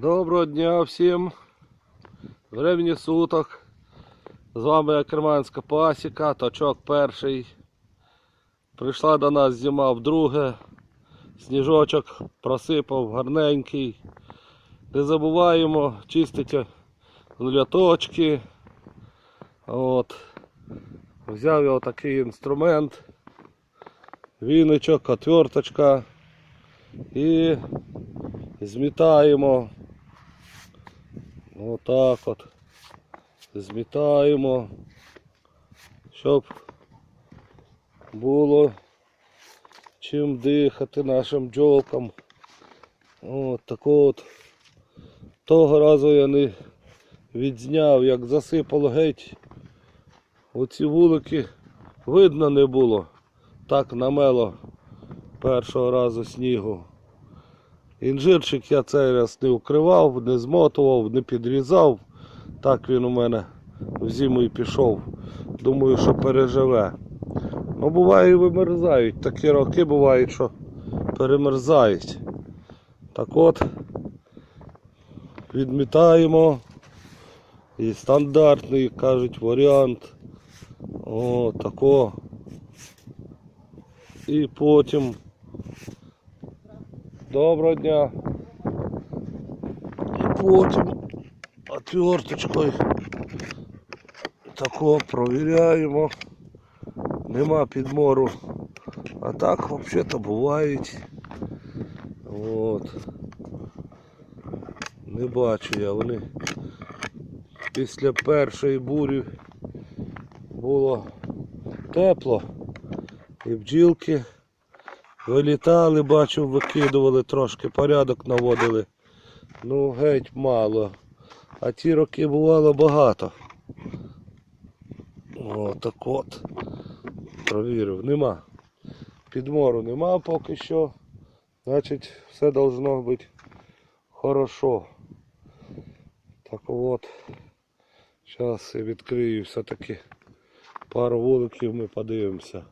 Доброго дня всім. Времені суток. З вами Керманська пасіка, точок перший. Прийшла до нас зима вдруге. Сніжочок просипав гарненький. Не забуваємо чистити ляточки. От. Взяв я отакий інструмент. Віночок, отверточка. І змітаємо. Отак от. Змітаємо, щоб було чим дихати нашим бджолкам. От так от. Того разу я не відзняв, як засипало геть. Оці вулики видно не було. Так намело першого разу снігу. Інжирчик я цей раз не укривав, не змотував, не підрізав. Так він у мене в зиму і пішов. Думаю, що переживе. Ну буває і вимерзають. Такі роки бувають, що перемерзають. Так от відмітаємо. І стандартний, кажуть, варіант. О, тако. І потім Доброго дня. І потім отверточкою тако провіряємо. Нема підмору. А так взагалі-то бувають. От. Не бачу я, вони після першої бурі було тепло і бджілки. Вилітали, бачу, викидували трошки, порядок наводили. Ну, геть мало. А ті роки бувало багато. О, так от. Провірив. Нема. Підмору нема поки що. Значить, все должно бути хорошо. Так от. Зараз я відкрию все-таки пару вуликів ми подивимося.